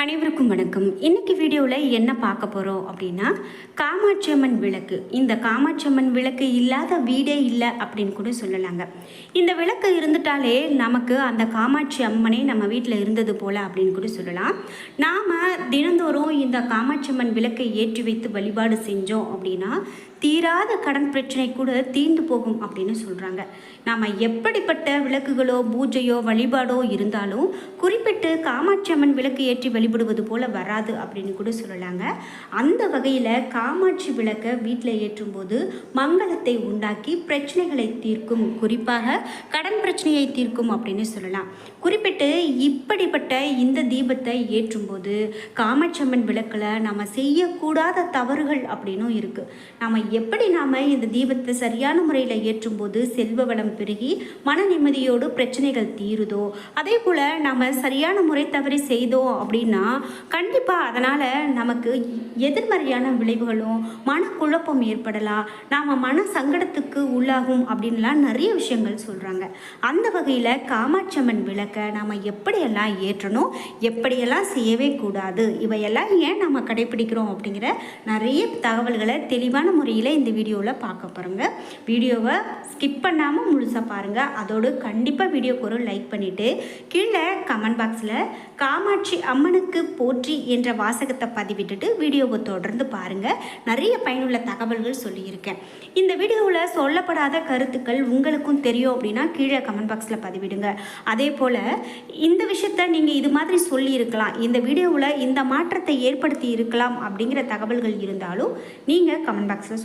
அனைவருக்கும் வணக்கம். இன்னைக்கு வீடியோவில் என்ன பார்க்க போகிறோம் அப்படின்னா காமாட்சி அம்மன் விளக்கு. இந்த காமாட்சி அம்மன் விளக்கு இல்லாத வீடே இல்லை அப்படின்னு கூட சொல்லலாங்க. இந்த விளக்கு இருந்துட்டாலே நமக்கு அந்த காமாட்சி அம்மனே நம்ம வீட்டில் இருந்தது போல் அப்படின்னு கூட சொல்லலாம். நாம் தினந்தோறும் இந்த காமாட்சி அம்மன் விளக்கை ஏற்றி வைத்து வழிபாடு செஞ்சோம் அப்படின்னா தீராத கடன் பிரச்சனை கூட தீர்ந்து போகும் அப்படின்னு சொல்கிறாங்க நாம் எப்படிப்பட்ட விளக்குகளோ பூஜையோ வழிபாடோ இருந்தாலும் குறிப்பிட்டு காமாட்சி அம்மன் விளக்கு ஏற்றி வழிபடுவது போல் வராது அப்படின்னு கூட சொல்லலாங்க. அந்த வகையில் காமாட்சி விளக்கை வீட்டில் ஏற்றும் போது மங்களத்தை உண்டாக்கி பிரச்சனைகளை தீர்க்கும். குறிப்பாக கடன் பிரச்சனையை தீர்க்கும் அப்படின்னு சொல்லலாம். குறிப்பிட்டு இப்படிப்பட்ட இந்த தீபத்தை ஏற்றும்போது காமாட்சி அம்மன் விளக்கில் நம்ம செய்யக்கூடாத தவறுகள் அப்படின்னும் இருக்குது நம்ம எப்படி நாம் இந்த தீபத்தை சரியான முறையில் ஏற்றும்போது செல்வ வளம் பெருகி மன நிம்மதியோடு பிரச்சனைகள் தீருதோ? அதே போல் நம்ம சரியான முறை தவறி செய்தோம் அப்படின்னா கண்டிப்பாக அதனால் நமக்கு எதிர்மறையான விளைவுகளும் மனக்குழப்பம் ஏற்படலாம். நாம் மன சங்கடத்துக்கு உள்ளாகும் அப்படின்லாம் நிறைய விஷயங்கள் சொல்கிறாங்க அந்த வகையில் காமாட்சம்மன் விளக்கை நாம் எப்படியெல்லாம் ஏற்றணும் எப்படியெல்லாம் செய்யவே கூடாது இவையெல்லாம் ஏன் நம்ம கடைபிடிக்கிறோம் அப்படிங்கிற நிறைய தகவல்களை தெளிவான முறையில் இந்த வீடியோவில் பார்க்க போகிறோங்க வீடியோவை ஸ்கிப் பண்ணாமல் முழுசாக பாருங்கள் அதோடு கண்டிப்பாக வீடியோக்கு ஒரு லைக் பண்ணிவிட்டு கீழே கமெண்ட் பாக்ஸில் காமாட்சி அம்மனுக்கு போற்றி என்ற வாசகத்தை பதிவிட்டுட்டு வீடியோவை தொடர்ந்து பாருங்கள் நிறைய பயனுள்ள தகவல்கள் சொல்லியிருக்கேன். இந்த வீடியோவில் சொல்லப்படாத கருத்துக்கள் உங்களுக்கும் தெரியும் அப்படின்னா கீழே கமெண்ட் பாக்ஸில் பதிவிடுங்க. அதே போல் இந்த விஷயத்த நீங்கள் இது மாதிரி சொல்லியிருக்கலாம். இந்த வீடியோவில் இந்த மாற்றத்தை ஏற்படுத்தி இருக்கலாம் அப்படிங்கிற தகவல்கள் இருந்தாலும் நீங்கள் கமெண்ட் பாக்ஸில்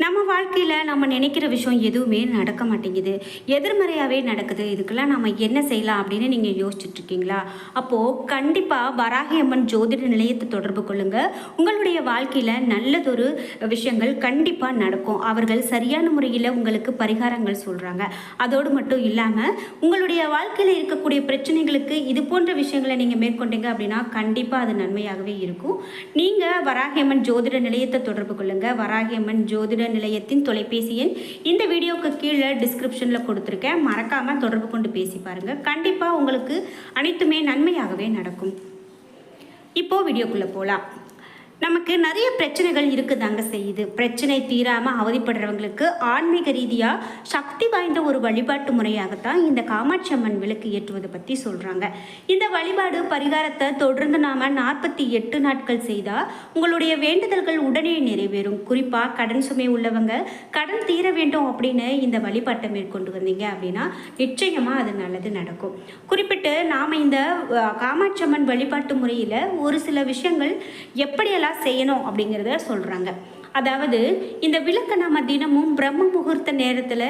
நம்ம வாழ்க்கையில் நம்ம நினைக்கிற விஷயம் எதுவுமே நடக்க மாட்டேங்குது. எதிர்மறையாகவே நடக்குது. இதுக்கெல்லாம் நம்ம என்ன செய்யலாம் அப்படின்னு நீங்கள் யோசிச்சுட்ருக்கீங்களா அப்போது கண்டிப்பாக வராகி அம்மன் ஜோதிட நிலையத்தை தொடர்பு கொள்ளுங்கள் உங்களுடைய வாழ்க்கையில் நல்லதொரு விஷயங்கள் கண்டிப்பாக நடக்கும். அவர்கள் சரியான முறையில் உங்களுக்கு பரிகாரங்கள் சொல்கிறாங்க அதோடு மட்டும் இல்லாமல் உங்களுடைய வாழ்க்கையில் இருக்கக்கூடிய பிரச்சனைகளுக்கு இது போன்ற விஷயங்களை நீங்கள் மேற்கொண்டீங்க அப்படின்னா கண்டிப்பாக அது நன்மையாகவே இருக்கும். நீங்கள் வராகியம்மன் ஜோதிட நிலையத்தை தொடர்பு கொள்ளுங்கள் வராகியம்மன் ஜோதிட நிலையத்தின் தொலைபேசி எண். இந்த வீடியோக்கு கீழே டிஸ்கிரிப்ஷனில் கொடுத்துருக்கேன். மறக்காமல் தொடர்பு கொண்டு பேசி பாருங்கள் கண்டிப்பாக உங்களுக்கு அனைத்துமே நன்மையாகவே நடக்கும். இப்போது வீடியோக்குள்ளே போகலாம் நமக்கு நிறைய பிரச்சனைகள் இருக்குதாங்க செய்யுது. பிரச்சனை தீராமல் அவதிப்படுறவங்களுக்கு ஆன்மீக ரீதியாக சக்தி வாய்ந்த ஒரு வழிபாட்டு முறையாகத்தான் இந்த காமாட்சி அம்மன் விளக்கு ஏற்றுவதை பற்றி சொல்கிறாங்க இந்த வழிபாடு பரிகாரத்தை தொடர்ந்து நாம் நாற்பத்தி எட்டு நாட்கள் செய்தால் உங்களுடைய வேண்டுதல்கள் உடனே நிறைவேறும். குறிப்பாக கடன் சுமை உள்ளவங்க கடன் தீர வேண்டும் அப்படின்னு இந்த வழிபாட்டை மேற்கொண்டு வந்தீங்க அப்படின்னா நிச்சயமாக அது நல்லது நடக்கும். குறிப்பிட்டு நாம் இந்த காமாட்சி அம்மன் வழிபாட்டு முறையில் ஒரு சில விஷயங்கள் எப்படியெல்லாம் செய்யணும் அப்படிங்கிறத சொல்கிறாங்க அதாவது இந்த விளக்கை நம்ம தினமும் பிரம்ம முகூர்த்த நேரத்தில்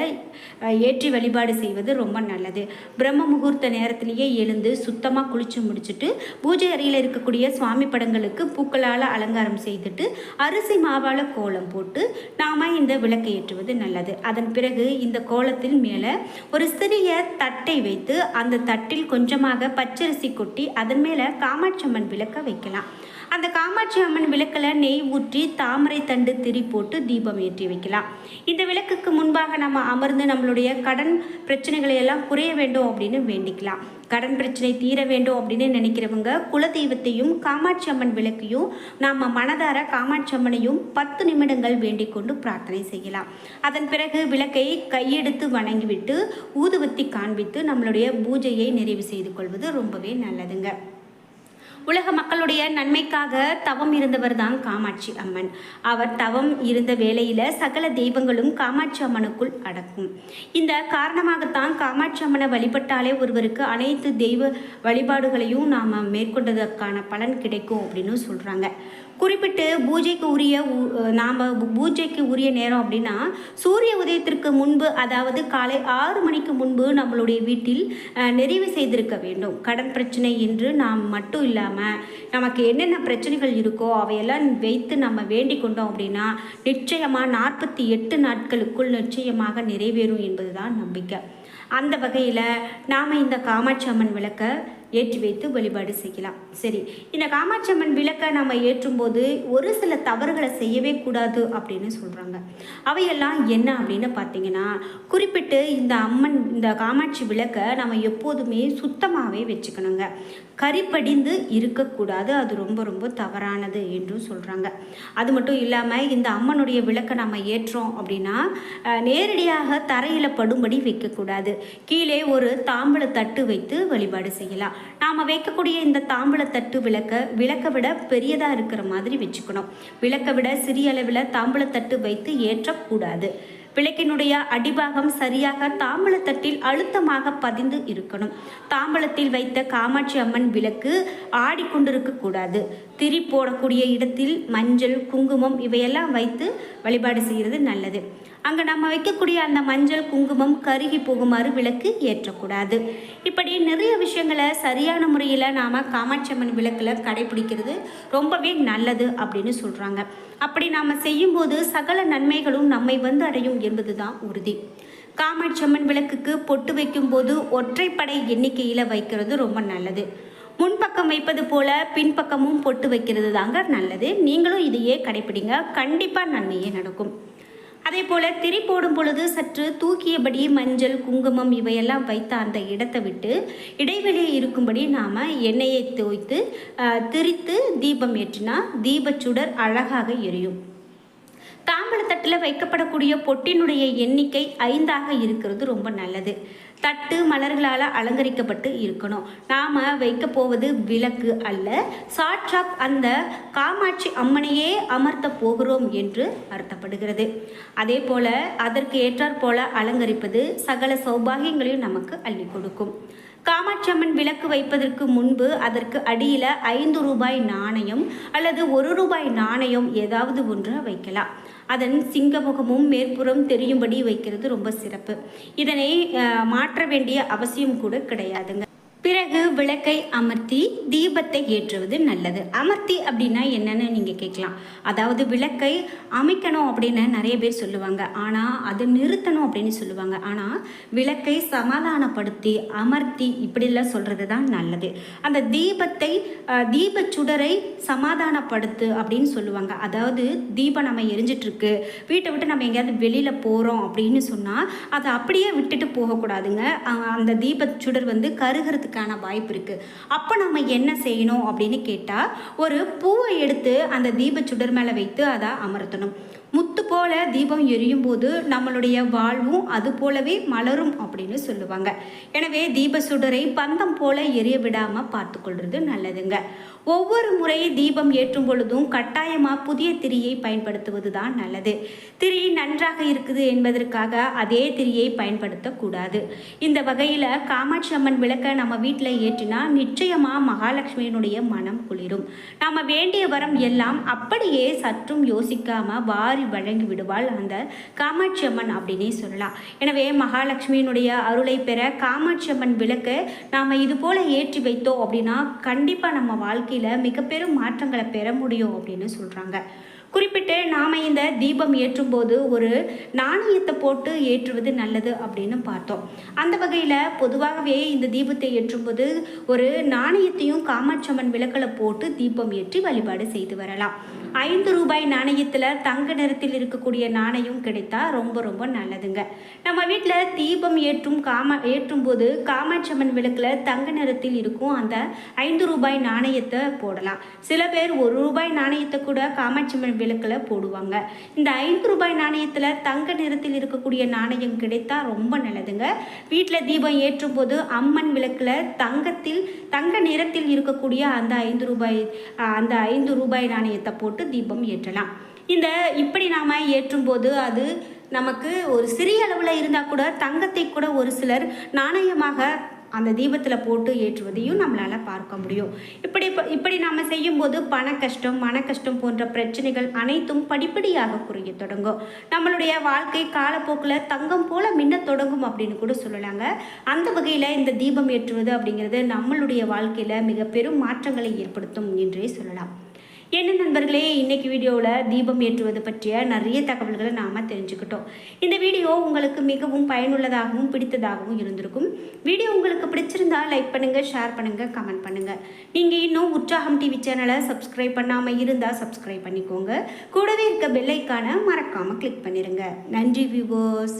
ஏற்றி வழிபாடு செய்வது ரொம்ப நல்லது. பிரம்ம முகூர்த்த நேரத்திலேயே எழுந்து சுத்தமாக குளித்து முடிச்சுட்டு பூஜை அறையில் இருக்கக்கூடிய சுவாமி படங்களுக்கு பூக்களால் அலங்காரம் செய்துட்டு அரிசி மாவால் கோலம் போட்டு நாம் இந்த விளக்கை ஏற்றுவது நல்லது. அதன் பிறகு இந்த கோலத்தின் மேலே ஒரு சிறிய தட்டை வைத்து அந்த தட்டில் கொஞ்சமாக பச்சரிசி கொட்டி அதன் மேலே காமாட்சி அம்மன் விளக்க வைக்கலாம். அந்த காமாட்சி அம்மன் விளக்கில் நெய் ஊற்றி தாமரை தண்டு திரி போட்டு தீபம் ஏற்றி வைக்கலாம். இந்த விளக்குக்கு முன்பாக நம்ம அமர்ந்து நம்மளுடைய கடன் பிரச்சனைகளை எல்லாம் குறைய வேண்டும் அப்படின்னு வேண்டிக்கலாம். கடன் பிரச்சனை தீர வேண்டும் அப்படின்னு நினைக்கிறவங்க குலதெய்வத்தையும் காமாட்சி அம்மன் விளக்கையும் நாம் மனதார காமாட்சி அம்மனையும் பத்து நிமிடங்கள் வேண்டிக் கொண்டு பிரார்த்தனை செய்யலாம். அதன் பிறகு விளக்கை கையெடுத்து வணங்கிவிட்டு ஊதுவத்தி காண்பித்து நம்மளுடைய பூஜையை நிறைவு செய்து கொள்வது ரொம்பவே நல்லதுங்க. உலக மக்களுடைய நன்மைக்காக தவம் இருந்தவர் தான் காமாட்சி அம்மன். அவர் தவம் இருந்த வேளையில் சகல தெய்வங்களும் காமாட்சி அம்மனுக்குள் அடக்கும். இந்த காரணமாகத்தான் காமாட்சி அம்மனை வழிபட்டாலே ஒருவருக்கு அனைத்து தெய்வ வழிபாடுகளையும் நாம் மேற்கொண்டதற்கான பலன் கிடைக்கும் அப்படின்னு சொல்கிறாங்க குறிப்பிட்டு பூஜைக்கு உரிய நாம் பூஜைக்கு உரிய நேரம் அப்படின்னா சூரிய உதயத்திற்கு முன்பு அதாவது காலை ஆறு மணிக்கு முன்பு நம்மளுடைய வீட்டில் நிறைவு செய்திருக்க வேண்டும். கடன் பிரச்சனை என்று நாம் மட்டும் இல்லாமல் நமக்கு என்னென்ன பிரச்சனைகள் இருக்கோ அவையெல்லாம் வைத்து நம்ம வேண்டிக் கொண்டோம் அப்படின்னா நிச்சயமாக நாற்பத்தி எட்டு நாட்களுக்குள் நிச்சயமாக நிறைவேறும் என்பதுதான் நம்பிக்கை. அந்த வகையில் நாம் இந்த காமாட்சி அம்மன் விளக்கை ஏற்றி வைத்து வழிபாடு செய்யலாம். சரி இந்த காமாட்சி அம்மன் விளக்கை நம்ம ஏற்றும்போது ஒரு சில தவறுகளை செய்யவே கூடாது அப்படின்னு சொல்கிறாங்க அவையெல்லாம் என்ன அப்படின்னு பார்த்தீங்கன்னா குறிப்பிட்டு இந்த அம்மன் இந்த காமாட்சி விளக்கை நம்ம எப்போதுமே சுத்தமாகவே வச்சுக்கணுங்க. கரிப்படிந்து இருக்கக்கூடாது அது ரொம்ப ரொம்ப தவறானது என்றும் சொல்கிறாங்க அது மட்டும் இல்லாமல் இந்த அம்மனுடைய விளக்கை நம்ம ஏற்றோம் அப்படின்னா நேரடியாக தரையில் படும்படி வைக்கக்கூடாது. கீழே ஒரு தாம்பூல தட்டு வைத்து வழிபாடு செய்யலாம். நாம் வைக்கக்கூடிய இந்த தாம்பூல தட்டு விளக்க விளக்கை விட பெரியதாக இருக்கிற மாதிரி வச்சுக்கணும். விளக்கை விட சிறிய அளவில் தாம்பூல தட்டு வைத்து ஏற்றக்கூடாது. விளக்கினுடைய அடிபாகம் சரியாக தாம்பூலத்தட்டில் அழுத்தமாக பதிந்து இருக்கணும். தாம்பூலத்தில் வைத்த காமாட்சி அம்மன் விளக்கு ஆடிக்கொண்டிருக்கக்கூடாது. திரி போடக்கூடிய இடத்தில் மஞ்சள் குங்குமம் இவையெல்லாம் வைத்து வழிபாடு செய்கிறது நல்லது. அங்கே நம்ம வைக்கக்கூடிய அந்த மஞ்சள் குங்குமம் கருகி போகுமாறு விளக்கு ஏற்றக்கூடாது. இப்படி நிறைய விஷயங்களை சரியான முறையில் நாம் காமாட்சி அம்மன் விளக்கில் கடைபிடிக்கிறது ரொம்பவே நல்லது அப்படின்னு சொல்கிறாங்க அப்படி நாம் செய்யும்போது சகல நன்மைகளும் நம்மை வந்து அடையும் என்பது தான் உறுதி. காமாட்சி அம்மன் விளக்குக்கு பொட்டு வைக்கும்போது ஒற்றைப்படை எண்ணிக்கையில் வைக்கிறது ரொம்ப நல்லது. முன்பக்கம் வைப்பது போல பின்பக்கமும் பொட்டு வைக்கிறது தாங்க நல்லது. நீங்களும் இதையே கடைப்பிடிங்க. கண்டிப்பாக நன்மையே நடக்கும். அதே போல் திரி போடும் பொழுது சற்று தூக்கியபடி மஞ்சள் குங்குமம் இவையெல்லாம் வைத்த அந்த இடத்தை விட்டு இடைவெளி இருக்கும்படி நாம் எண்ணெயை தோய்த்து திரித்து தீபம் ஏற்றினா தீபச்சுடர் அழகாக எரியும். தாம்பழத்தட்டில் வைக்கப்படக்கூடிய பொட்டினுடைய எண்ணிக்கை ஐந்தாக இருக்கிறது ரொம்ப நல்லது. தட்டு மலர்களால் அலங்கரிக்கப்பட்டு இருக்கணும். நாம் வைக்க போவது விளக்கு அல்ல சாட்சாத் அந்த காமாட்சி அம்மனையே அமர்த்த போகிறோம் என்று அர்த்தப்படுகிறது. அதே போல் அதற்கு ஏற்றாற் போல அலங்கரிப்பது சகல சௌபாகியங்களையும் நமக்கு அள்ளி கொடுக்கும். காமாட்சியம்மன் விளக்கு வைப்பதற்கு முன்பு அதற்கு அடியில் ஐந்து ரூபாய் நாணயம் அல்லது ஒரு ரூபாய் நாணயம் ஏதாவது ஒன்று வைக்கலாம். அதன் சிங்கமுகமும் மேற்புறம் தெரியும்படி வைக்கிறது ரொம்ப சிறப்பு. இதனை மாற்ற வேண்டிய அவசியம் கூட கிடையாதுங்க. பிறகு விளக்கை அமர்த்தி தீபத்தை ஏற்றுவது நல்லது. அமர்த்தி அப்படின்னா என்னன்னு நீங்கள் கேட்கலாம். அதாவது விளக்கை அமைக்கணும் அப்படின்னு நிறைய பேர் சொல்லுவாங்க. ஆனால் அது நிறுத்தணும் அப்படின்னு சொல்லுவாங்க. ஆனால் விளக்கை சமாதானப்படுத்தி அமர்த்தி இப்படிலாம் சொல்கிறது தான் நல்லது. அந்த தீபத்தை தீப தீபச் சுடரை சமாதானப்படுத்து அப்படின்னு சொல்லுவாங்க. அதாவது தீபம் நம்ம எரிஞ்சிட்டு இருக்கு வீட்டை விட்டு நம்ம எங்கேயாவது வெளியில் போகிறோம் அப்படின்னு சொன்னால் அதை அப்படியே விட்டுட்டு போகக்கூடாதுங்க. அந்த தீப சுடர் வந்து கருகிறதுக்கு வர்றதுக்கான வாய்ப்பு இருக்குது அப்போ நம்ம என்ன செய்யணும் அப்படின்னு கேட்டால் ஒரு பூவை எடுத்து அந்த தீபச் சுடர் மேலே வைத்து அதை அமர்த்தணும். முத்து போல தீபம் எரியும் போது நம்மளுடைய வாழ்வும் அது போலவே மலரும் அப்படின்னு சொல்லுவாங்க. எனவே தீப சுடரை பந்தம் போல எரிய விடாமல் பார்த்துக்கொள்வது நல்லதுங்க. ஒவ்வொரு முறை தீபம் ஏற்றும் பொழுதும் கட்டாயமாக புதிய திரியை பயன்படுத்துவது தான் நல்லது. திரி நன்றாக இருக்குது என்பதற்காக அதே திரியை பயன்படுத்தக்கூடாது. இந்த வகையில் காமாட்சி அம்மன் விளக்கை நம்ம வீட்டில் ஏற்றினா நிச்சயமாக மகாலட்சுமியினுடைய மனம் குளிரும். நாம் வேண்டிய வரம் எல்லாம் அப்படியே சற்றும் யோசிக்காம வாரி வழங்கி விடுவாள் அந்த காமாட்சி அம்மன் அப்படின்னே சொல்லலாம். எனவே மகாலட்சுமியினுடைய அருளை பெற காமாட்சி அம்மன் விளக்கை நாம் இது போல ஏற்றி வைத்தோம் அப்படின்னா கண்டிப்பாக நம்ம வாழ்க்கையில் மிக பெரும் மாற்றங்களை பெற முடியும் அப்படின்னு சொல்கிறாங்க குறிப்பிட்டு நாம் இந்த தீபம் ஏற்றும்போது ஒரு நாணயத்தை போட்டு ஏற்றுவது நல்லது அப்படின்னு பார்த்தோம். அந்த வகையில் பொதுவாகவே இந்த தீபத்தை ஏற்றும்போது ஒரு நாணயத்தையும் காமாட்சம்மன் விளக்கில் போட்டு தீபம் ஏற்றி வழிபாடு செய்து வரலாம். ஐந்து ரூபாய் நாணயத்தில் தங்க நிறத்தில் இருக்கக்கூடிய நாணயம் கிடைத்தா ரொம்ப ரொம்ப நல்லதுங்க. நம்ம வீட்டில் தீபம் ஏற்றும் காம ஏற்றும் போது காமாட்சம்மன் விளக்கில் தங்க நிறத்தில் இருக்கும் அந்த ஐந்து ரூபாய் நாணயத்தை போடலாம். சில பேர் ஒரு ரூபாய் நாணயத்தை கூட காமாட்சம்மன் விளக்கில் போடுவாங்க. இந்த ஐந்து ரூபாய் நாணயத்தில் தங்க நிறத்தில் இருக்கக்கூடிய நாணயம் கிடைத்தா ரொம்ப நல்லதுங்க. வீட்டில் தீபம் ஏற்றும் போது அம்மன் விளக்கில் தங்கத்தில் தங்க நிறத்தில் இருக்கக்கூடிய அந்த ஐந்து ரூபாய் அந்த ஐந்து ரூபாய் நாணயத்தை போட்டு தீபம் ஏற்றலாம். இந்த இப்படி நாம் ஏற்றும்போது அது நமக்கு ஒரு சிறிய அளவில் இருந்தால் கூட தங்கத்தை கூட ஒரு சிலர் நாணயமாக அந்த தீபத்தில் போட்டு ஏற்றுவதையும் நம்மளால் பார்க்க முடியும். இப்படி இப்படி நாம் செய்யும்போது பண கஷ்டம் மன கஷ்டம் போன்ற பிரச்சனைகள் அனைத்தும் படிப்படியாக குறைய தொடங்கும். நம்மளுடைய வாழ்க்கை காலப்போக்கில் தங்கம் போல மின்ன தொடங்கும் அப்படின்னு கூட சொல்லலாங்க. அந்த வகையில் இந்த தீபம் ஏற்றுவது அப்படிங்கிறது நம்மளுடைய வாழ்க்கையில் மிக பெரும் மாற்றங்களை ஏற்படுத்தும் என்றே சொல்லலாம். என்ன நண்பர்களே இன்றைக்கி வீடியோவில் தீபம் ஏற்றுவது பற்றிய நிறைய தகவல்களை நாம் தெரிஞ்சுக்கிட்டோம். இந்த வீடியோ உங்களுக்கு மிகவும் பயனுள்ளதாகவும் பிடித்ததாகவும் இருந்திருக்கும். வீடியோ உங்களுக்கு பிடிச்சிருந்தா லைக் பண்ணுங்கள் ஷேர் பண்ணுங்கள் கமெண்ட் பண்ணுங்கள் நீங்கள் இன்னும் உற்சாகம் டிவி சேனலை சப்ஸ்கிரைப் பண்ணாமல் இருந்தால் சப்ஸ்கிரைப் பண்ணிக்கோங்க. கூடவே இருக்க பெல்லைக்கான மறக்காமல் கிளிக் பண்ணிடுங்க நன்றி வியூவர்ஸ்